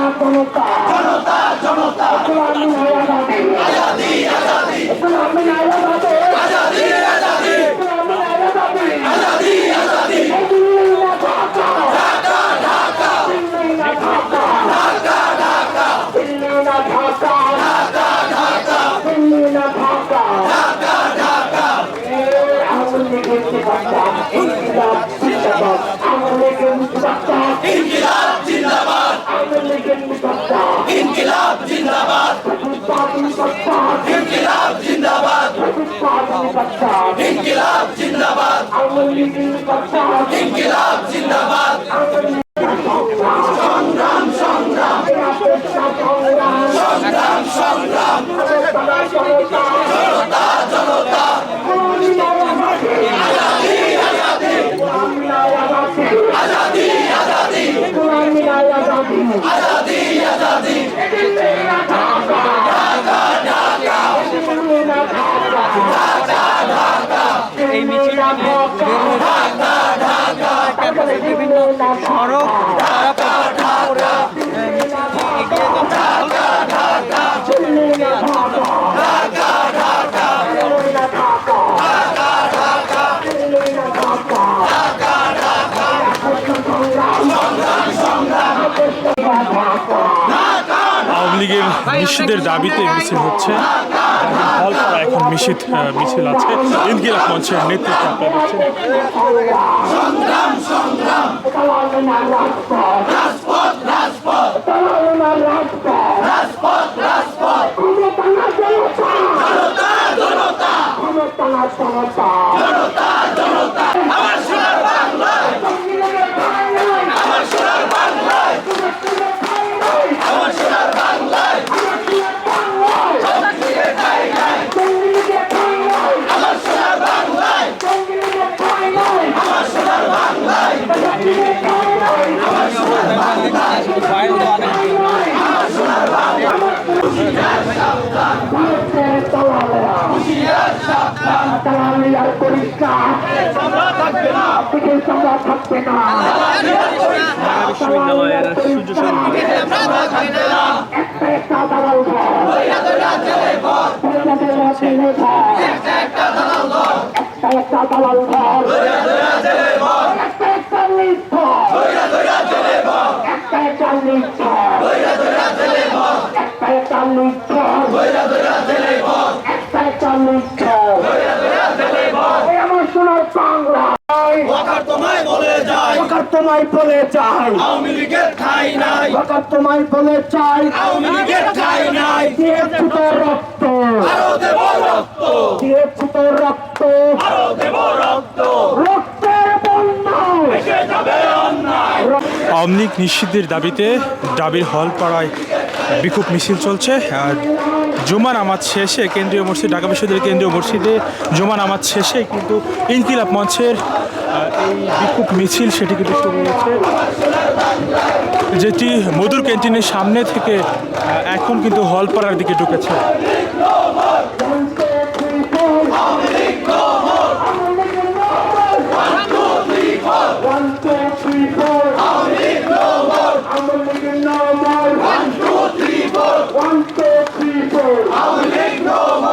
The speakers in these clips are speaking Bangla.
জনতা জনতা জনতা। ইসলামী আজাদি। আজাদি আজাদি। ইসলামী আজাদি আজাদি। আজাদি ইসলামী আজাদি আজাদি। আজাদি দিল্লি না ঢাকা। ঢাকা ঢাকা। দিল্লি ঢাকা। ঢাকা ঢাকা। ঢাকা। ঢাকা ঢাকা। দিল্লি না ঢাকা। ঢাকা ঢাকা আওয়ামী লীগের নিরাপত্তা ইনকিলাব জিন্দাবাদ আওয়ামী লীগের নিরাপত্তা ইনকিলাব জিন্দাবাদ আওয়ামী লীগের নিরাপত্তা ইনকিলাব জিন্দাবাদ। পার্টি নিরাপত্তা ইনকিলাব জিন্দাবাদ। পার্টি নিরাপত্তা ইনকিলাব জিন্দাবাদ। আওয়ামী লীগের নিরাপত্তা ইনকিলাব জিন্দাবাদ সংগ্রাম সংগ্রাম নিরাপত্তা সংগ্রাম সংগ্রাম সংগ্রাম জনতা জনতা জনতা জনতা আজাদি আজাদি আজাদি আজাদি আজাদি আজাদি এই মিছিলটি নিয়ে বের হয়েছে বিভিন্ন নিষিদ্ধের দাবিতে মিছিল হচ্ছে। হলপাড়া এখন মিছিল মিছিল আছে। ইনকিলাব মঞ্চের নেতৃত্ব আপনারা দেখছেন। থাকবে না বিশ্ববিদ্যালয়ের সূর্য সরণি একটা দালাল ঘর একটা একটা দালাল ঘর একটা একটা লিফট একটা একটা লিফট একটা একটা লিফট একটা একটা লিফট এই আমার সোনার বাংলা ওয়াকার তোমায় বলে যায় সরকার তোমায় বলে চাই আওয়ামী লীগের ঠাই নাই। তোমায় বলে চাই আওয়ামী লীগের ঠাই নাই। দিয়েছি তো রক্ত। আরও দেব রক্ত। দিয়েছি তো রক্ত। আরও দেব রক্ত। রক্তের বন্যায়। এসে যাবে অন্যায়। আওয়ামী লীগ নিষিদ্ধের দাবিতে ডাবির হলপাড়ায় বিক্ষোভ মিছিল চলছে আর জুমা নামাজ শেষে কেন্দ্রীয় মসজিদ ঢাকা বিশ্ববিদ্যালয় কেন্দ্রীয় মসজিদে জুমা নামাজ শেষে কিন্তু ইনকিলাব মঞ্চের এই বিক্ষোভ মিছিল সেটি কিন্তু শুরু হয়েছে যেটি মধুর ক্যান্টিনের সামনে থেকে এখন কিন্তু হলপাড়ার দিকে ঢুকেছে One, two, three, four. One, two, League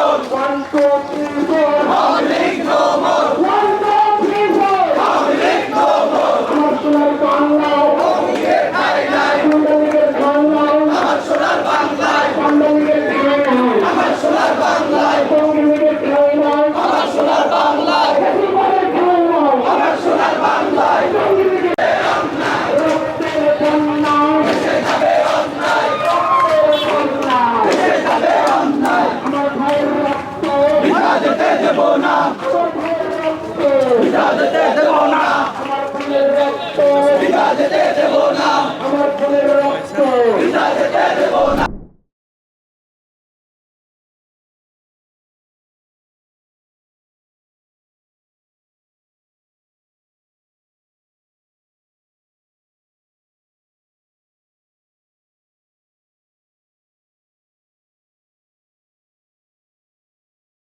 যেতে দেব আমার ফুলের রক্ত। ভিজা যেতে দেব না।